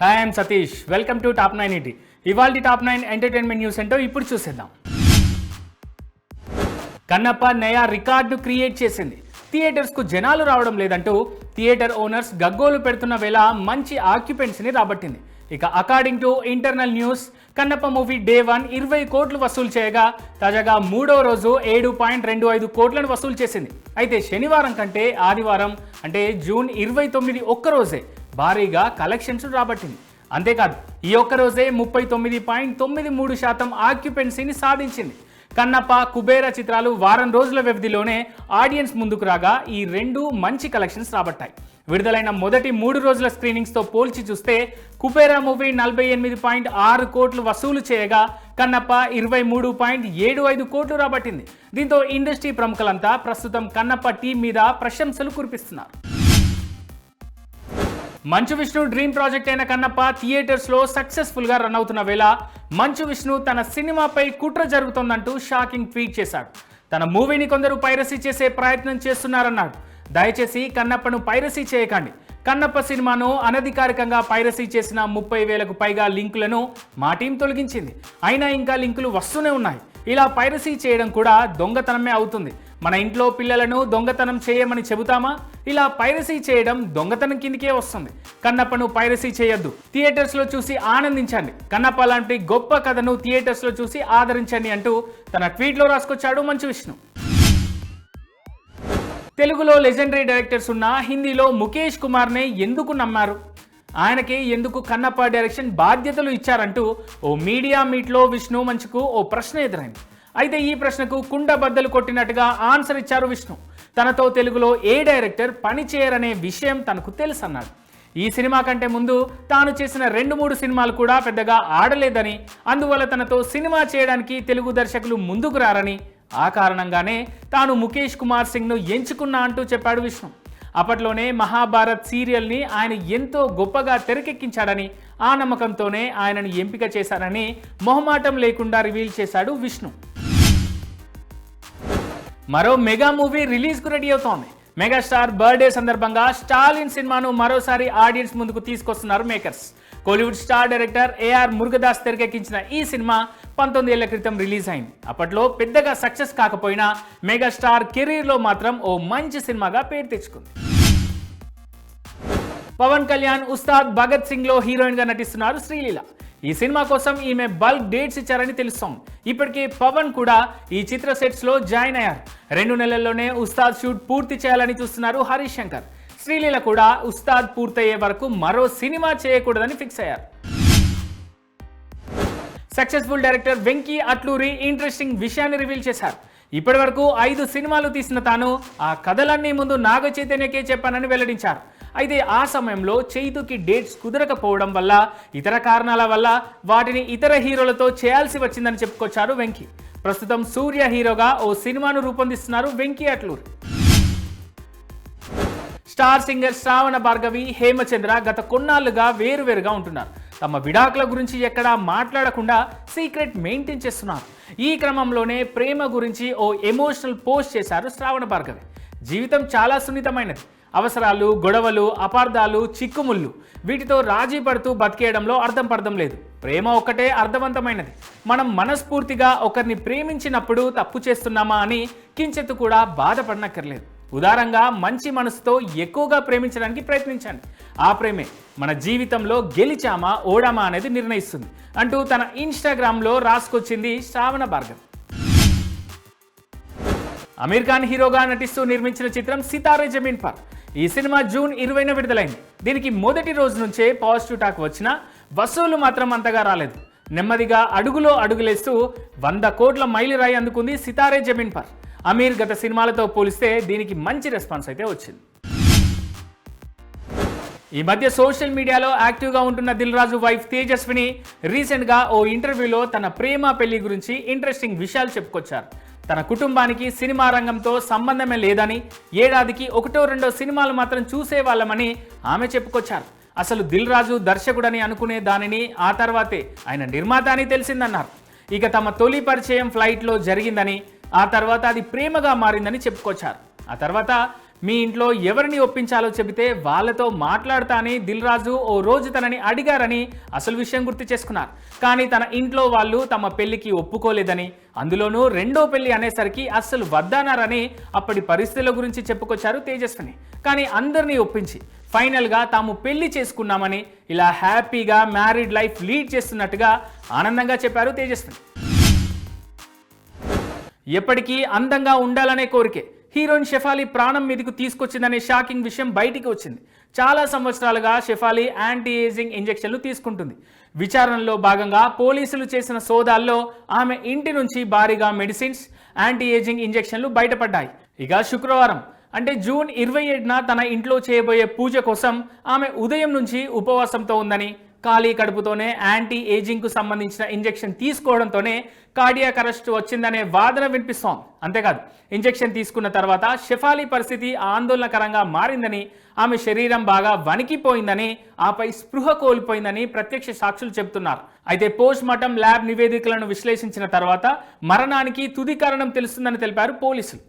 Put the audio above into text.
Hi I'm Satish welcome to top nine ET ఇవాళ top nine entertainment news ఏంటో ఇప్పుడు చూసేద్దాం. కన్నప్ప నయా రికార్డు క్రియేట్ చేసింది. థియేటర్స్కు జనాలు రావడం లేదంటూ థియేటర్ ఓనర్స్ గగ్గోలు పెడుతున్న వేళ మంచి ఆక్యుపెన్సీని రాబట్టింది. ఇక according to internal news Kannappa movie day one ఇరవై కోట్లు వసూలు చేయగా తాజాగా మూడో రోజు ఏడు పాయింట్ రెండు ఐదు కోట్లను వసూలు చేసింది. అయితే శనివారం కంటే ఆదివారం అంటే జూన్ ఇరవై తొమ్మిది ఒక్క రోజే భారీగా కలెక్షన్స్ రాబట్టింది. అంతేకాదు ఈ ఒక్క రోజే ముప్పై తొమ్మిది పాయింట్ తొమ్మిది మూడు శాతం ఆక్యుపెన్సీని సాధించింది. కన్నప్ప కుబేర చిత్రాలు వారం రోజుల వ్యవధిలోనే ఆడియన్స్ ముందుకు రాగా ఈ రెండు మంచి కలెక్షన్స్ రాబట్టాయి. విడుదలైన మొదటి మూడు రోజుల స్క్రీనింగ్స్తో పోల్చి చూస్తే కుబేరా మూవీ నలభై ఎనిమిది పాయింట్ ఆరు కోట్లు వసూలు చేయగా కన్నప్ప ఇరవై మూడు పాయింట్ ఏడు ఐదు కోట్లు రాబట్టింది. దీంతో ఇండస్ట్రీ ప్రముఖులంతా ప్రస్తుతం కన్నప్ప టీం మీద ప్రశంసలు కురిపిస్తున్నారు. మంచు విష్ణు డ్రీమ్ ప్రాజెక్ట్ అయిన కన్నప్ప థియేటర్స్లో సక్సెస్ఫుల్గా రన్ అవుతున్న వేళ మంచు విష్ణు తన సినిమాపై కుట్ర జరుగుతోందంటూ షాకింగ్ ట్వీట్ చేశాడు. తన మూవీని కొందరు పైరసీ చేసే ప్రయత్నం చేస్తున్నారన్నాడు. దయచేసి కన్నప్పను పైరసీ చేయకండి. కన్నప్ప సినిమాను అనధికారికంగా పైరసీ చేసిన ముప్పై వేలకు పైగా లింకులను మా టీం తొలగించింది. అయినా ఇంకా లింకులు వస్తూనే ఉన్నాయి. ఇలా పైరసీ చేయడం కూడా దొంగతనమే అవుతుంది. మన ఇంట్లో పిల్లలను దొంగతనం చేయమని చెబుతామా? ఇలా పైరసీ చేయడం దొంగతనం కిందకే వస్తుంది. కన్నప్పను పైరసీ చేయొద్దు. థియేటర్స్లో చూసి ఆనందించండి. కన్నప్ప లాంటి గొప్ప కథను థియేటర్స్లో చూసి ఆదరించండి అంటూ తన ట్వీట్లో రాసుకొచ్చాడు మంచు విష్ణు. తెలుగులో లెజెండరీ డైరెక్టర్స్ ఉన్న హిందీలో ముఖేష్ కుమార్నే ఎందుకు నమ్మారు? ఆయనకి ఎందుకు కన్నప్ప డైరెక్షన్ బాధ్యతలు ఇచ్చారంటూ ఓ మీడియా మీట్లో విష్ణు మంచుకు ఓ ప్రశ్న ఎదురైంది. అయితే ఈ ప్రశ్నకు కుండ బద్దలు కొట్టినట్టుగా ఆన్సర్ ఇచ్చారు విష్ణు. తనతో తెలుగులో ఏ డైరెక్టర్ పని చేయరనే విషయం తనకు తెలుసన్నాడు. ఈ సినిమా కంటే ముందు తాను చేసిన రెండు మూడు సినిమాలు కూడా పెద్దగా ఆడలేదని అందువల్ల తనతో సినిమా చేయడానికి తెలుగు దర్శకులు ముందుకు రారని ఆ కారణంగానే తాను ముఖేష్ కుమార్ సింగ్ను ఎంచుకున్నా అంటూ చెప్పాడు విష్ణు. అప్పట్లోనే మహాభారత్ సీరియల్ని ఆయన ఎంతో గొప్పగా తెరకెక్కించాడని ఆ నమ్మకంతోనే ఆయనను ఎంపిక చేశారని మొహమాటం లేకుండా రివీల్ చేశాడు విష్ణు. మరో మెగా మూవీ రిలీజ్కు రెడీ అవుతోంది. మెగాస్టార్ బర్త్డే సందర్భంగా స్టాలిన్ సినిమాను మరోసారి ఆడియన్స్ ముందుకు తీసుకొస్తున్నారు makers. Kollywood star director AR Murugadoss తెరకెక్కించిన ఈ సినిమా పంతొమ్మిది ఏళ్ళ క్రితం రిలీజ్ అయింది. అప్పట్లో పెద్దగా సక్సెస్ కాకపోయినా మెగాస్టార్ కెరీర్లో మాత్రం ఓ మంచి సినిమాగా పేరు తెచ్చుకుంది. పవన్ కళ్యాణ్ ఉస్తాద్ భగత్ సింగ్లో హీరోయిన్గా నటిస్తున్నారు శ్రీలీల. ఈ సినిమా కోసం ఈమె బల్క్ డేట్స్ ఇచ్చారని తెలుస్తోంది ఇప్పటికే పవన్ కూడా ఈ చిత్ర సెట్స్లో జాయిన్ అయ్యారు. రెండు నెలల్లోనే ఉస్తాద్ షూట్ పూర్తి చేయాలని చూస్తున్నారు హరీష్ శంకర్. శ్రీలీల కూడా ఉస్తాద్ పూర్తయ్యే వరకు మరో సినిమా చేయకూడదని ఫిక్స్ అయ్యారు. Successful director Venky Atluri interesting విషయాన్ని రివీల్ చేశారు. ఇప్పటి వరకు ఐదు సినిమాలు తీసిన తాను ఆ కథలన్నీ ముందు నాగ చైతన్యకే చెప్పానని వెల్లడించారు. అయితే ఆ సమయంలో చైతుకి డేట్స్ కుదరకపోవడం వల్ల ఇతర కారణాల వల్ల వాటిని ఇతర హీరోలతో చేయాల్సి వచ్చిందని చెప్పుకొచ్చారు వెంకీ. ప్రస్తుతం సూర్య హీరోగా ఓ సినిమాను రూపొందిస్తున్నారు వెంకీ అట్లూరి. స్టార్ సింగర్ శ్రావణ భార్గవి హేమచంద్ర గత కొన్నాళ్ళుగా వేరువేరుగా ఉంటున్నారు. తమ విడాకుల గురించి ఎక్కడా మాట్లాడకుండా సీక్రెట్ మెయింటైన్ చేస్తున్నారు. ఈ క్రమంలోనే ప్రేమ గురించి ఓ ఎమోషనల్ పోస్ట్ చేశారు శ్రావణ భార్గవి. జీవితం చాలా సున్నితమైనది. అవసరాలు గొడవలు అపార్థాలు చిక్కుముళ్ళు వీటితో రాజీ పడుతూ బతికేయడంలో అర్థం పర్థం లేదు. ప్రేమ ఒక్కటే అర్థవంతమైనది. మనం మనస్ఫూర్తిగా ఒకరిని ప్రేమించినప్పుడు తప్పు చేస్తున్నామా అని కించెత్తు కూడా బాధపడనక్కర్లేదు. ఉదారంగా మంచి మనసుతో ఎక్కువగా ప్రేమించడానికి ప్రయత్నించండి. ఆ ప్రేమే మన జీవితంలో గెలిచామా ఓడామా అనేది నిర్ణయిస్తుంది. అంటూ తన ఇన్స్టాగ్రామ్లో రాసుకొచ్చింది శ్రావణ భార్గవ్. అమీర్ ఖాన్ హీరోగా నటిస్తూ నిర్మించిన చిత్రం సితారే జమీన్ పర్. ఈ సినిమా జూన్ ఇరవైన విడుదలైంది. దీనికి మొదటి రోజు నుంచే పాజిటివ్ టాక్ వచ్చినా వసూలు మాత్రం అంతగా రాలేదు. నెమ్మదిగా అడుగులో అడుగులేస్తూ వంద కోట్ల మైలురాయి అందుకుంది సితారే జమీన్ పర్. అమీర్ గత సినిమాలతో పోలిస్తే దీనికి మంచి రెస్పాన్స్ అయితే వచ్చింది. ఈ మధ్య సోషల్ మీడియాలో యాక్టివ్గా ఉంటున్న దిల్ రాజు వైఫ్ తేజస్విని రీసెంట్గా ఓ ఇంటర్వ్యూలో తన ప్రేమ పెళ్ళి గురించి ఇంట్రెస్టింగ్ విషయాలు చెప్పుకొచ్చారు. తన కుటుంబానికి సినిమా రంగంతో సంబంధమే లేదని ఏడాదికి ఒకటో రెండో సినిమాలు మాత్రం చూసేవాళ్ళమని ఆమె చెప్పుకొచ్చారు. అసలు దిల్ రాజు దర్శకుడని అనుకునే దానిని ఆ తర్వాతే ఆయన నిర్మాత అని తెలిసిందన్నారు. ఇక తమ తొలి పరిచయం ఫ్లైట్లో జరిగిందని ఆ తర్వాత అది ప్రేమగా మారిందని చెప్పుకొచ్చారు. ఆ తర్వాత మీ ఇంట్లో ఎవరిని ఒప్పించాలో చెబితే వాళ్ళతో మాట్లాడతానని దిల్ రాజు ఓ రోజు తనని అడిగారని అసలు విషయం గుర్తు చేసుకున్నారు. కానీ తన ఇంట్లో వాళ్ళు తమ పెళ్ళికి ఒప్పుకోలేదని అందులోనూ రెండో పెళ్ళి అనేసరికి అస్సలు వద్దన్నారని అప్పటి పరిస్థితుల గురించి చెప్పుకొచ్చారు తేజస్విని. కానీ అందరినీ ఒప్పించి ఫైనల్గా తాము పెళ్ళి చేసుకున్నామని ఇలా హ్యాపీగా మ్యారీడ్ లైఫ్ లీడ్ చేస్తున్నట్టుగా ఆనందంగా చెప్పారు తేజస్విని. ఎప్పటికీ అందంగా ఉండాలనే కోరికే. హీరోయిన్ షెఫాలి ప్రాణం మీదకు తీసుకొచ్చిందనే షాకింగ్ విషయం బయటికి వచ్చింది. చాలా సంవత్సరాలుగా షెఫాలి యాంటీ ఏజింగ్ ఇంజెక్షన్లు తీసుకుంటుంది. విచారణలో భాగంగా పోలీసులు చేసిన సోదాల్లో ఆమె ఇంటి నుంచి భారీగా మెడిసిన్స్ యాంటీ ఏజింగ్ ఇంజెక్షన్లు బయటపడ్డాయి. ఇక శుక్రవారం అంటే జూన్ ఇరవై ఏడున తన ఇంట్లో చేయబోయే పూజ కోసం ఆమె ఉదయం నుంచి ఉపవాసంతో ఉందని ఖాళీ కడుపుతోనే యాంటీ ఏజింగ్కు సంబంధించిన ఇంజెక్షన్ తీసుకోవడంతోనే కార్డియాక్ అరెస్ట్ వచ్చిందనే వాదన వినిపిస్తోంది. అంతేకాదు ఇంజెక్షన్ తీసుకున్న తర్వాత షెఫాలి పరిస్థితి ఆందోళనకరంగా మారిందని ఆమె శరీరం బాగా వణికిపోయిందని ఆపై స్పృహ కోల్పోయిందని ప్రత్యక్ష సాక్షులు చెబుతున్నారు. అయితే పోస్ట్ మార్టం ల్యాబ్ నివేదికలను విశ్లేషించిన తర్వాత మరణానికి తుది కారణం తెలుస్తుందని తెలిపారు పోలీసులు.